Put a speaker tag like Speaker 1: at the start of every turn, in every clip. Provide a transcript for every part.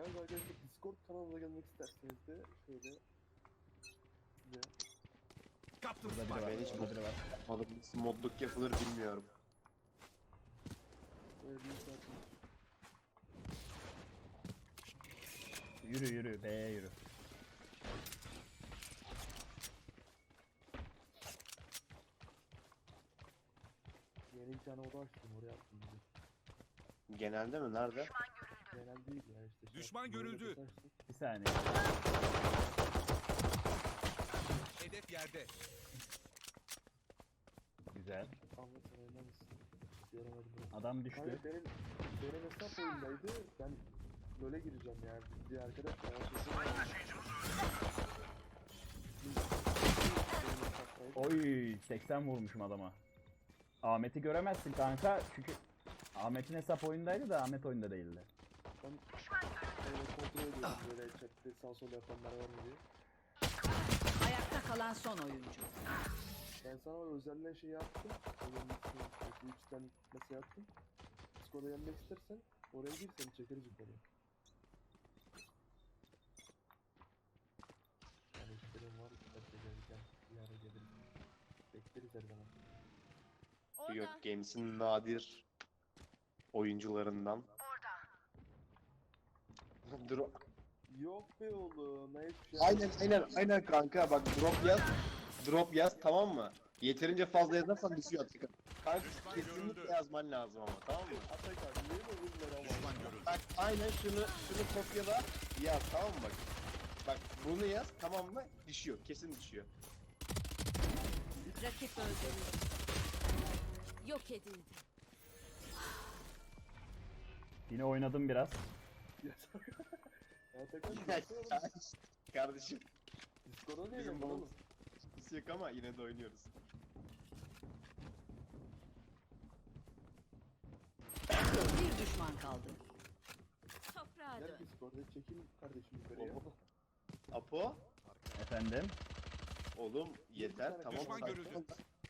Speaker 1: Yalnız arkadaşlar Discord
Speaker 2: kanalımıza gelmek isterseniz de şöyle
Speaker 3: size Kaptım Burada. Ben hiç burada modluk yapılır bilmiyorum.
Speaker 1: Yürü yürü B'ye yürü.
Speaker 3: yeni bir tane oda açtım oraya attım bizi.
Speaker 2: Genelde mi? Nerede?
Speaker 3: Genel değil ya işte.
Speaker 4: Düşman görüldü.
Speaker 3: bir.
Speaker 1: Bir saniye.
Speaker 4: Hedef yerde.
Speaker 1: Güzel.
Speaker 3: Anlat sen oynar mısın? Yaramadım ben.
Speaker 1: Adam düştü.
Speaker 3: Kanka benim, benim hesap oyundaydı. Ben böyle gireceğim yani. Diğer arkadaş
Speaker 1: Oy 80 vurmuşum adama. Ahmet'i göremezsin kanka çünkü Ahmet'in hesap oyundaydı da Ahmet oyunda değildi.
Speaker 3: Ben böyle kontrol ediyorum böyle chatte sağ sol yapanlar var mı diye.
Speaker 5: Ayakta kalan son oyuncu.
Speaker 3: Ben sana o özelden şey yaptım. Onun için 3'ten mesaj attım. Discord'a gelmek istersen oraya gir seni çekeriz yukarıya. Yani işlerim var. Kitapta gelirken bir ara gelirim. Bekleriz her zaman.
Speaker 2: Yok Games'in nadir oyuncularından. Dur.
Speaker 3: Yok be oğlum. Şey
Speaker 2: Aynen aynen aynen kanka bak drop yaz. Drop yaz tamam mı? Yeterince fazla yazarsan düşüyor Atakan. Kanka
Speaker 4: Düşman
Speaker 2: kesinlikle
Speaker 4: görüldü.
Speaker 2: yazman lazım ama tamam mı?
Speaker 3: Atakan niye bu bunları ama?
Speaker 4: Düşman görüldü.
Speaker 2: Bak aynen şunu şunu kopyala yaz tamam mı bak. Bak bunu yaz tamam mı? Düşüyor kesin düşüyor.
Speaker 5: Rakip öldürüldü. Yok edildi.
Speaker 1: Yine oynadım biraz.
Speaker 3: Ya.
Speaker 2: Kardeşim
Speaker 3: Discord'a niye
Speaker 2: bizim
Speaker 3: oğlum?
Speaker 2: sıkıntısı yok ama yine de oynuyoruz.
Speaker 5: Bir düşman kaldı. Toprağa
Speaker 3: Gel
Speaker 5: dön.
Speaker 3: Discord'a çekil kardeşim yukarıya.
Speaker 2: Oğlum. Apo
Speaker 1: Efendim.
Speaker 2: oğlum yeter tamam
Speaker 4: düşman
Speaker 2: sakin
Speaker 4: görüldü.
Speaker 2: ol.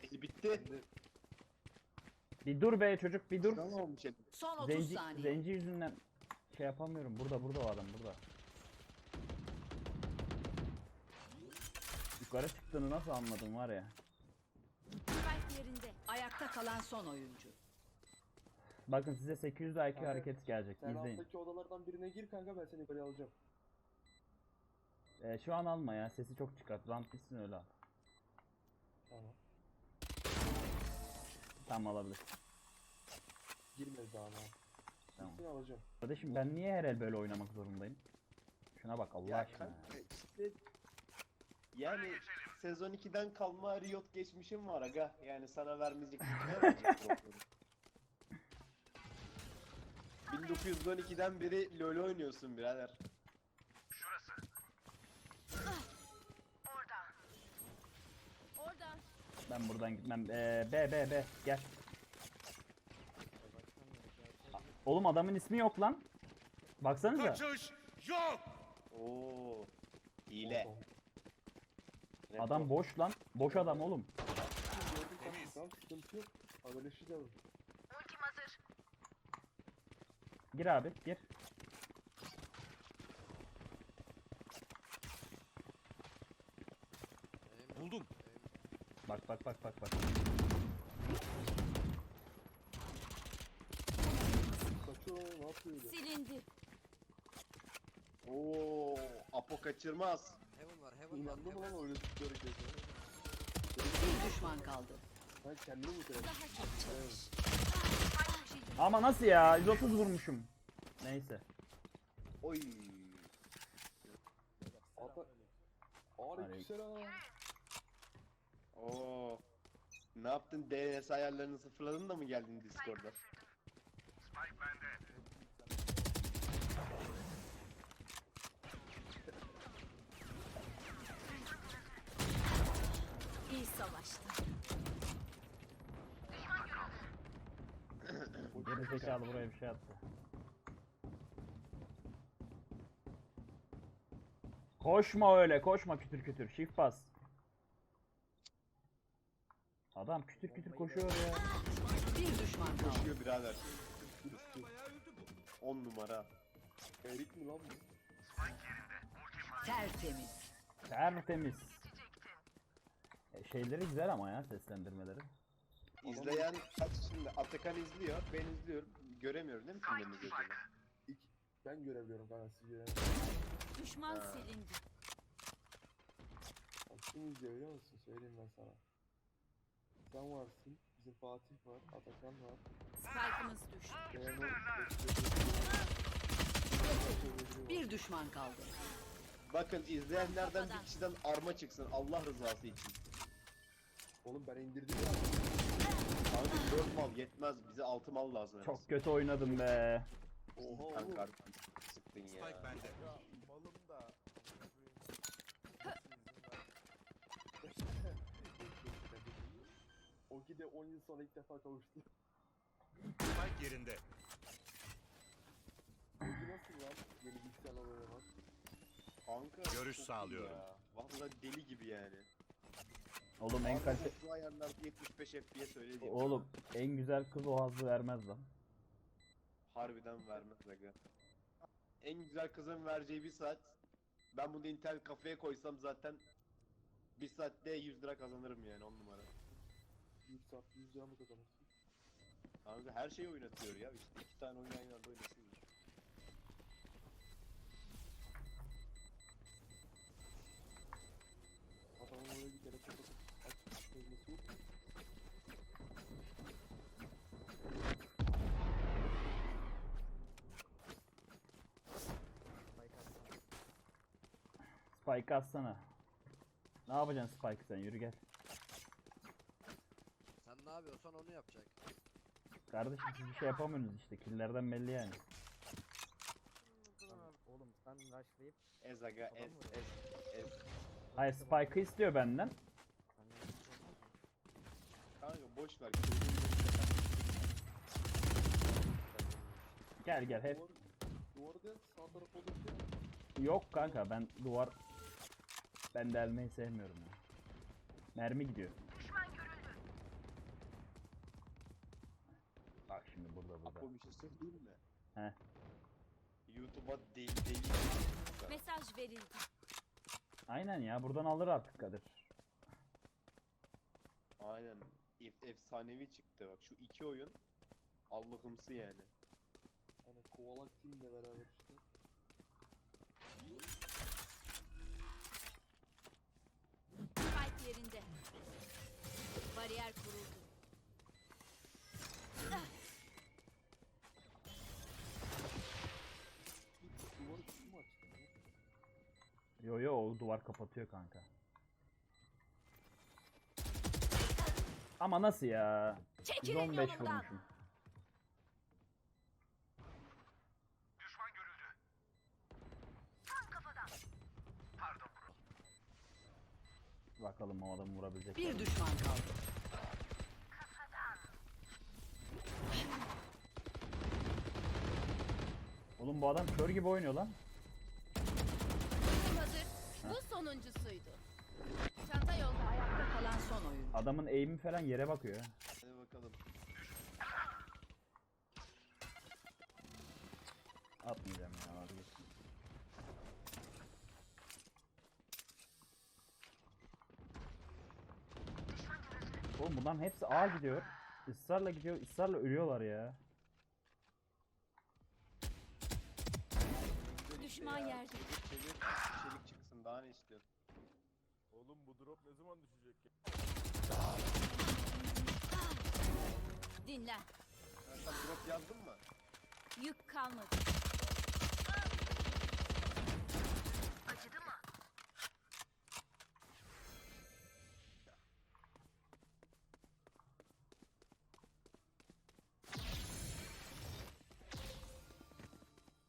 Speaker 2: El bitti.
Speaker 1: Bir dur be çocuk bir dur.
Speaker 2: Tamam olmuş el.
Speaker 5: Son 30
Speaker 1: Zenci,
Speaker 5: saniye.
Speaker 1: zenci yüzünden şey yapamıyorum. Burada burada o adam burada. Yukarı çıktığını nasıl anladım var ya.
Speaker 5: Spike yerinde. Ayakta kalan son oyuncu.
Speaker 1: Bakın size 800 IQ
Speaker 3: Kanka,
Speaker 1: hareket gelecek.
Speaker 3: sen
Speaker 1: İzleyin.
Speaker 3: alttaki odalardan birine gir kanka ben seni yukarıya alacağım.
Speaker 1: Ee, şu an alma ya. Sesi çok çıkart. Rant bitsin öyle al.
Speaker 3: Tamam.
Speaker 1: Tamam alabilir.
Speaker 3: Girmez daha ama.
Speaker 1: Tamam.
Speaker 3: Alacağım.
Speaker 1: Kardeşim ben niye her el böyle oynamak zorundayım? Şuna bak Allah
Speaker 2: Ya
Speaker 1: aşkına.
Speaker 2: kanka işte yani sezon 2'den kalma Riot geçmişim var aga. Yani sana vermeyecek verecek dropları? 1912'den beri LoL oynuyorsun birader.
Speaker 5: Orada.
Speaker 1: Ben buradan gitmem. Ee, B B B gel. Oğlum adamın ismi yok lan. Baksanıza.
Speaker 4: Kaçış yok.
Speaker 2: Oo. Hile.
Speaker 1: Adam boş lan. Boş adam oğlum.
Speaker 3: Gördüm kanka
Speaker 4: Temiz.
Speaker 3: tamam sıkıntı yok. Haberleşeceğiz.
Speaker 1: Gir abi gir.
Speaker 4: Buldum.
Speaker 1: Bak bak bak bak bak.
Speaker 3: Kaçıyor lan, ne yapıyor öyle?
Speaker 5: Silindi.
Speaker 2: Oo. Apo kaçırmaz.
Speaker 6: Heaven var, Heaven var,
Speaker 3: İnandı mı
Speaker 6: Heaven.
Speaker 3: lan öyle tutuyor?
Speaker 5: Bir düşman kaldı.
Speaker 3: Ben kendimi mi kırarım?
Speaker 5: Daha çok çalış.
Speaker 1: Ama nasıl ya? 130 vurmuşum. Neyse.
Speaker 2: Oy.
Speaker 3: Ata... Aleykümselam.
Speaker 2: Oo. Ne yaptın? DNS ayarlarını sıfırladın da mı geldin Discord'a?
Speaker 5: İyi savaştı.
Speaker 1: Geri zekalı buraya bir şey attı. Koşma öyle koşma kütür kütür shift bas. Adam kütür kütür koşuyor ya.
Speaker 5: Bir düşman kaldı.
Speaker 2: Koşuyor birader.
Speaker 4: Bayağı öldü bu.
Speaker 2: 10 numara.
Speaker 3: Erik mi lan bu?
Speaker 5: Tertemiz.
Speaker 1: Tertemiz. E, şeyleri güzel ama ya seslendirmeleri.
Speaker 2: İzleyen kaç şimdi Atakan izliyor, ben izliyorum. Göremiyorum değil mi kimlerin izlediğini?
Speaker 3: İlk ben görebiliyorum kanka siz göremiyorsunuz.
Speaker 5: Düşman
Speaker 2: Ha.
Speaker 5: silindi.
Speaker 3: Bak kim izliyor biliyor musun? Söyleyeyim ben sana. Sen varsın, bizim Fatih var, Atakan var.
Speaker 5: Spike'ımız düştü.
Speaker 3: Memur,
Speaker 5: Bir düşman kaldı.
Speaker 2: Bakın izleyenlerden bir kişiden arma çıksın Allah rızası için.
Speaker 3: Oğlum ben indirdim ya.
Speaker 2: Abi 4 mal yetmez bize 6 mal lazım. en az.
Speaker 1: Çok kötü oynadım be.
Speaker 3: Oha oğlum.
Speaker 2: Kanka sıktın ya.
Speaker 4: Spike bende.
Speaker 6: Ya malım da.
Speaker 3: Oki de 10 yıl sonra ilk defa kavuştu.
Speaker 4: Spike yerinde.
Speaker 3: Oki nasıl lan? Yeni bilgisayarla oynamak.
Speaker 2: Kanka
Speaker 4: Görüş
Speaker 2: çok iyi
Speaker 4: sağlıyorum.
Speaker 2: ya. Vallahi deli gibi yani.
Speaker 1: Oğlum en kalite...
Speaker 2: Şu ayarlarda 75 FPS öyle diyeyim.
Speaker 1: Oğlum en güzel kız o hazzı vermez lan.
Speaker 2: Harbiden vermez aga. En güzel kızın vereceği bir saat. Ben bunu internet kafeye koysam zaten bir saatte 100 lira kazanırım yani on numara.
Speaker 3: 100 saat 100 lira mı kazanırsın?
Speaker 2: Kanka her şeyi oynatıyor ya işte iki tane oyun aynı anda oynasın. ya.
Speaker 3: Adamın oraya bir kere kapatıp
Speaker 1: Spike atsana. Ne yapacaksın Spike sen yürü gel.
Speaker 7: Sen ne yapıyorsan onu yapacak.
Speaker 1: Kardeşim siz bir şey yapamıyorsunuz işte killerden belli yani.
Speaker 8: Oğlum sen rushlayıp
Speaker 2: Ez aga ez ez ez.
Speaker 1: Hayır Spike'ı istiyor benden.
Speaker 2: Boş ver.
Speaker 1: Gel gel hep.
Speaker 3: Duvar, duvarda sağ taraf olursa
Speaker 1: Yok kanka ben duvar... Ben delmeyi sevmiyorum ya. Mermi gidiyor. Bak şimdi burada burada.
Speaker 2: Apo bir şey söyleyeyim mi?
Speaker 1: He.
Speaker 2: YouTube'a deli deli.
Speaker 5: Mesaj verildi.
Speaker 1: Aynen ya buradan alır artık Kadir.
Speaker 2: Aynen. Ef- efsanevi çıktı bak şu iki oyun. Allah'ımsı yani.
Speaker 3: hani kovalak teamle beraber işte.
Speaker 5: Spike yerinde. Bariyer kuruldu.
Speaker 3: Duvarı kim açtı ya?
Speaker 1: Yo yo o duvar kapatıyor kanka. Ama nasıl ya?
Speaker 5: Çekilin
Speaker 1: 115
Speaker 5: yolumdan.
Speaker 1: vurmuşum. Bakalım o adamı vurabilecek.
Speaker 5: Bir düşman kaldı.
Speaker 1: Oğlum bu adam kör gibi oynuyor lan.
Speaker 5: hazır. Bu sonuncusuydu. Son oyun.
Speaker 1: Adamın eğimi falan yere bakıyor.
Speaker 2: Hadi bakalım.
Speaker 1: Atmayacağım ya vazgeçtim. Oğlum bunların hepsi A gidiyor. Israrla gidiyor, ısrarla ölüyorlar ya.
Speaker 5: Düşman yerde.
Speaker 2: Çevir. Çelik çıksın daha ne istiyorsun?
Speaker 6: Oğlum bu drop ne zaman düşecek
Speaker 2: Ha, sen drop yazdın mı?
Speaker 5: Yük kalmadı.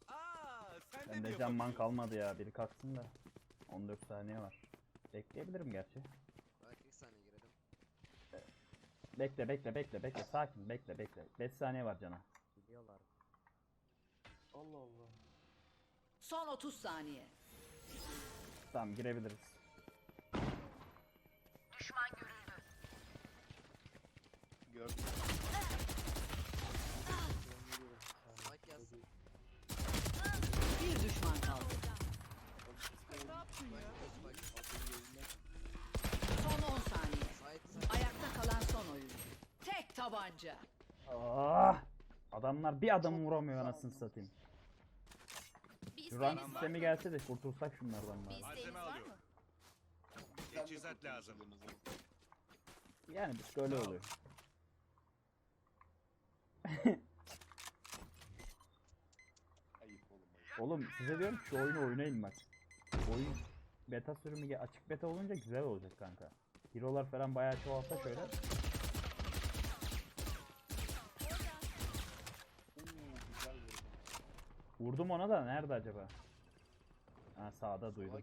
Speaker 4: Aa, sen de mi
Speaker 1: Bende can man
Speaker 4: yapabiliyorsun?
Speaker 1: kalmadı ya. Biri kalksın da. 14 saniye var. Bekleyebilirim gerçi. Bekle bekle bekle bekle. Sakin bekle bekle. 5 saniye var cana.
Speaker 8: Gidiyorlar.
Speaker 3: Allah Allah.
Speaker 5: Son 30 saniye.
Speaker 1: Tamam girebiliriz.
Speaker 2: Gördüm.
Speaker 7: Spike yaz.
Speaker 5: Bir düşman kaldı.
Speaker 7: Spike, Spike.
Speaker 5: Son 10 saniye. Tabanca.
Speaker 1: Ah! Adamlar bir adam vuramıyor anasını satayım.
Speaker 5: Bir
Speaker 1: Şu rank
Speaker 5: isteğiniz var
Speaker 1: sistemi
Speaker 5: mı?
Speaker 1: gelse de kurtulsak şunlardan
Speaker 5: Bir
Speaker 1: bari.
Speaker 5: isteğiniz
Speaker 4: Malzeme
Speaker 5: var
Speaker 4: alıyorum.
Speaker 5: mı?
Speaker 4: Teçhizat lazım.
Speaker 1: Yani bir böyle oluyor.
Speaker 2: Ayıp oğlum ayıp.
Speaker 1: Oğlum size diyorum ki şu oyunu oynayın bak. Oyun beta sürümü ge- açık beta olunca güzel olacak kanka. Hero'lar falan bayağı çoğalsa şöyle.
Speaker 2: Vurdum
Speaker 1: ona da nerede acaba? Ha sağda duydum.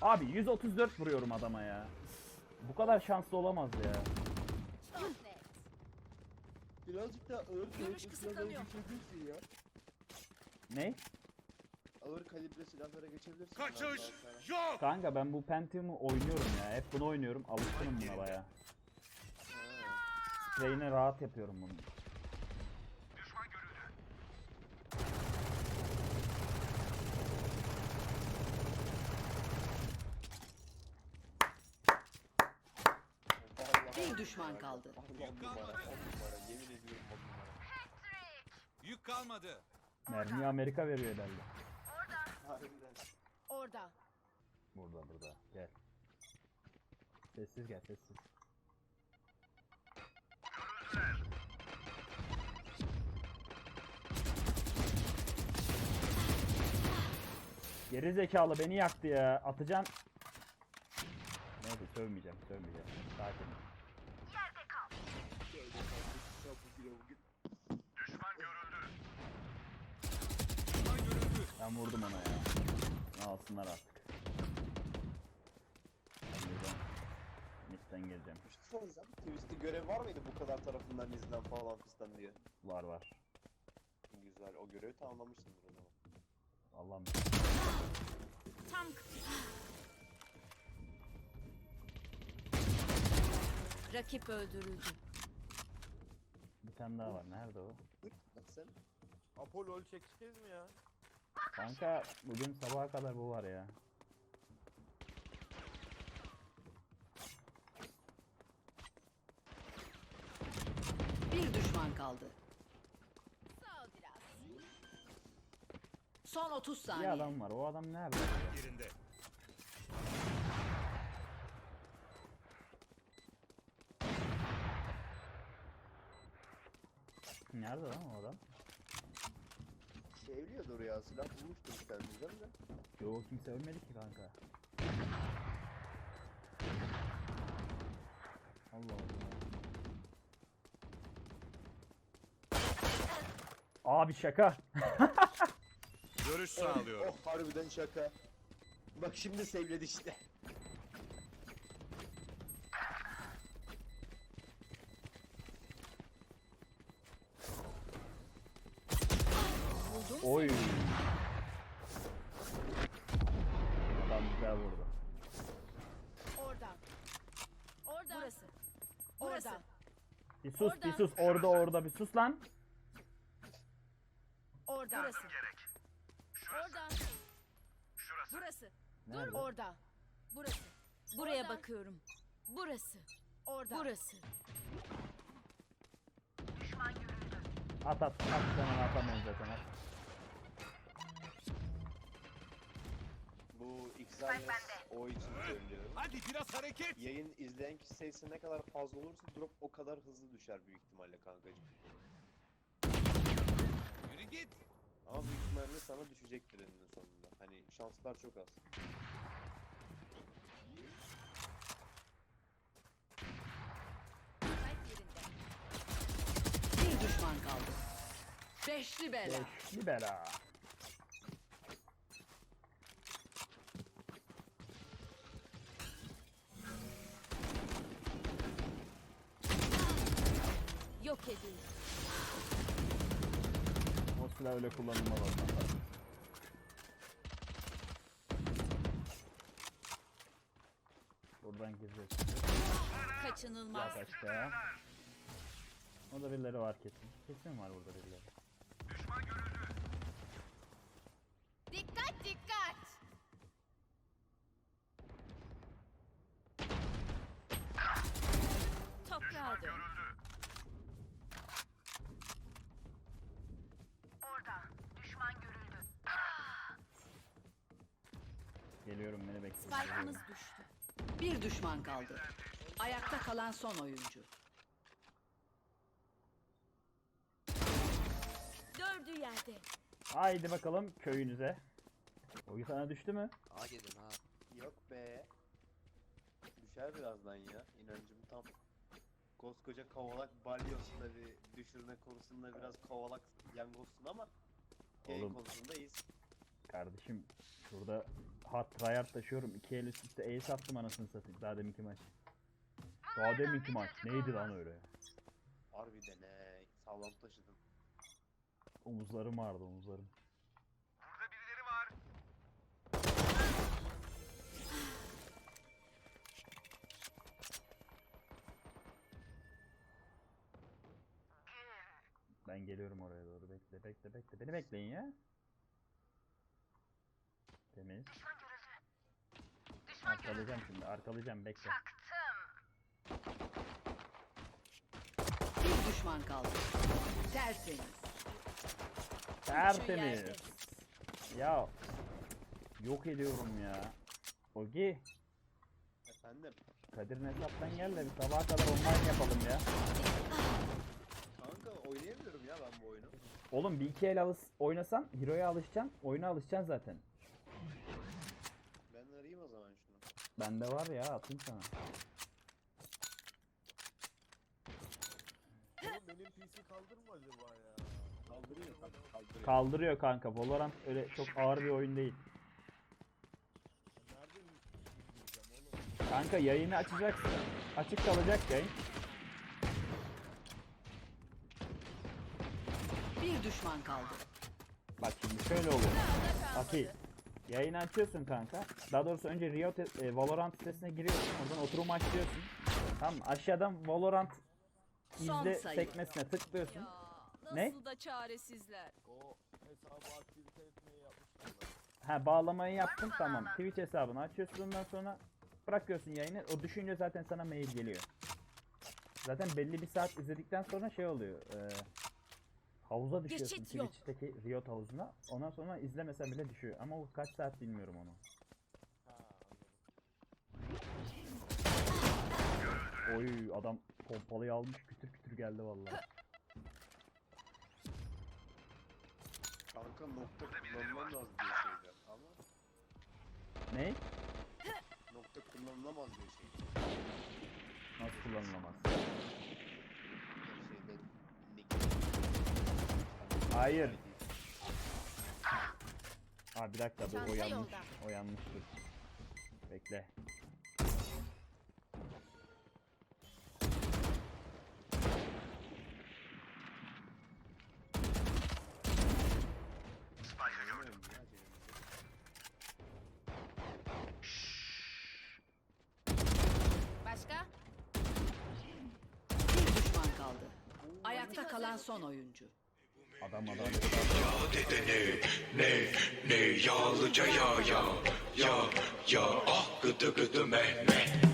Speaker 1: Abi 134 vuruyorum adama ya. Bu kadar şanslı olamaz ya.
Speaker 3: Birazcık daha ağır
Speaker 5: Görüş kısıtlanıyor.
Speaker 3: ya.
Speaker 1: Ne?
Speaker 2: Ağır kalibre silahlara geçebilirsin.
Speaker 4: Kaçış yok.
Speaker 1: Kanka ben bu Pentium'u oynuyorum ya. Hep bunu oynuyorum. Alışkınım buna baya. Spreyini rahat yapıyorum bunu.
Speaker 5: Bir düşman kaldı.
Speaker 2: on numara.
Speaker 4: Yük kalmadı.
Speaker 1: Mermiyi Amerika veriyor herhalde.
Speaker 2: Harbiden.
Speaker 5: Orada.
Speaker 1: Burada burada. Gel. Sessiz gel sessiz. Geri zekalı beni yaktı ya. Atacağım. Neyse sövmeyeceğim, sövmeyeceğim. Sakin. ol. Ben vurdum ona ya. Ne alsınlar artık. Ben buradan midden geleceğim.
Speaker 2: Şey soracağım. Twist'te görev var mıydı bu kadar tarafından izlen falan fistan diye?
Speaker 1: Var var.
Speaker 2: Güzel. O görevi tamamlamışsındır o zaman.
Speaker 1: Allah'ım.
Speaker 5: Tam Rakip öldürüldü.
Speaker 1: Bir tane daha var. Nerede o?
Speaker 2: Bak sen.
Speaker 6: Apo lol çekeceğiz mi ya?
Speaker 1: Kanka bugün sabaha kadar bu var ya.
Speaker 5: Bir düşman kaldı. Sağ ol biraz. Son 30
Speaker 1: Bir
Speaker 5: saniye.
Speaker 1: adam var. O adam nerede?
Speaker 4: Yerinde.
Speaker 1: Nerede lan o adam?
Speaker 2: Sevliyordur ya. Silah bulmuştur diyeceğim de.
Speaker 1: Yo kimse ölmedi ki kanka. Allah Allah. Abi şaka.
Speaker 4: Görüş sağlıyorum.
Speaker 2: Oh harbiden şaka. Bak şimdi sevledi işte.
Speaker 1: Oy. Adam güzel vurdu.
Speaker 5: Orada. Orada. Burası. Burası.
Speaker 1: Bir sus bir
Speaker 5: Orada.
Speaker 1: sus. Orada orada bir sus lan.
Speaker 5: Orada. Burası. Orada. Burası.
Speaker 1: Nerede?
Speaker 5: Orada. Burası. Buraya bakıyorum. Burası. Orada. Burası.
Speaker 1: At at. At sen onu atamıyorsun zaten at.
Speaker 2: Bu Xernes o için söylüyorum.
Speaker 4: Hadi biraz hareket.
Speaker 2: Yayın izleyen kişi sayısı ne kadar fazla olursa drop o kadar hızlı düşer büyük ihtimalle kankacığım.
Speaker 4: Yürü git.
Speaker 2: Ama büyük ihtimalle sana düşecektir eninde sonunda. Hani şanslar çok az.
Speaker 5: Kalp yerinde. Bir düşman kaldı. Beşli bela.
Speaker 1: Beşli bela.
Speaker 5: Edildi.
Speaker 1: O silah öyle kullanılmaz aslında. Buradan gireceğiz.
Speaker 5: Kaçınılmaz.
Speaker 1: Yat aşağı. O da birileri var kesin. Kesin var burada birileri.
Speaker 5: Dikkat dikkat. Toprağa dön.
Speaker 1: Geliyorum beni bekle.
Speaker 5: Spike'ımız düştü.
Speaker 9: Bir düşman kaldı. Ayakta kalan son oyuncu.
Speaker 5: Dördü yerde.
Speaker 1: Haydi bakalım köyünüze. O sana düştü mü?
Speaker 7: A gelin ha.
Speaker 2: Yok be. Düşer birazdan ya. İnancım tam. Koskoca kovalak balyosunda bir düşürme konusunda biraz kovalak yangozsun ama game
Speaker 1: Oğlum.
Speaker 2: konusunda iyiyiz.
Speaker 1: Kardeşim şurada hard tryhard taşıyorum. İki el üst üste ace attım anasını satayım. Daha deminki maç. Daha deminki maç. Neydi lan öyle?
Speaker 2: Harbiden ne sağlam taşıdın.
Speaker 1: Omuzlarım ağrıdı omuzlarım. Ben geliyorum oraya doğru. Bekle bekle bekle. Beni bekleyin ya. Temiz. Arkalayacağım şimdi. Arkalayacağım. Bekle.
Speaker 9: Bir düşman kaldı. Tertemiz.
Speaker 1: Tertemiz. Ya. Yok ediyorum ya. Ogi.
Speaker 2: Efendim
Speaker 1: Kadir'in hesaptan gel de bir sabaha kadar online yapalım ya.
Speaker 2: kanka oynayamıyorum ya ben bu oyunu.
Speaker 1: Oğlum bir iki el alış oynasan Hero'ya alışacaksın. Oyuna alışacaksın zaten.
Speaker 2: Ben arayayım o zaman şunu.
Speaker 1: Bende var ya atayım sana.
Speaker 6: Oğlum benim PC kaldırma acaba ya?
Speaker 2: Kaldırıyor kanka kaldırıyor.
Speaker 1: Kaldırıyor kanka. Valorant öyle çok ağır bir oyun değil.
Speaker 6: Nerede yükleyeceğim oğlum?
Speaker 1: Kanka yayını açacaksın. Açık kalacak yayın.
Speaker 9: Bir düşman kaldı.
Speaker 1: Bak şimdi şöyle olur. Atil. Yayını açıyorsun kanka. Daha doğrusu önce Riot e, Valorant sitesine giriyorsun. Oradan oturum açıyorsun. Tamam aşağıdan Valorant
Speaker 9: Son
Speaker 1: izle
Speaker 9: sayı.
Speaker 1: sekmesine tıklıyorsun.
Speaker 5: Ya, nasıl
Speaker 1: Ne?
Speaker 5: da çaresizler.
Speaker 6: O hesabı aktivite etmeyi yapmışlar.
Speaker 1: Ha bağlamayı yaptın tamam. Twitch hesabını açıyorsun ondan sonra bırakıyorsun yayını. O düşünce zaten sana mail geliyor. Zaten belli bir saat izledikten sonra şey oluyor. E, havuza düşüyorsun
Speaker 5: Geçit yok.
Speaker 1: Twitch'teki Riot havuzuna. Ondan sonra izlemesen bile düşüyor. Ama o kaç saat bilmiyorum onu. Oy adam pompalıyı almış kütür kütür geldi vallahi.
Speaker 2: Kanka nokta kullanılamaz diye şeyler ama
Speaker 1: ne?
Speaker 2: nokta kullanılamaz diye şey.
Speaker 1: Nasıl kullanılamaz? Hayır. Aa bir dakika dur o yanlış. O yanlış dur. Bekle.
Speaker 5: Başka?
Speaker 9: Bir düşman kaldı. Ayakta kalan son oyuncu.
Speaker 1: Adam adam.
Speaker 10: dedi ne ne ne yağlıca ya ya ya ya ah gıdı gıdı me me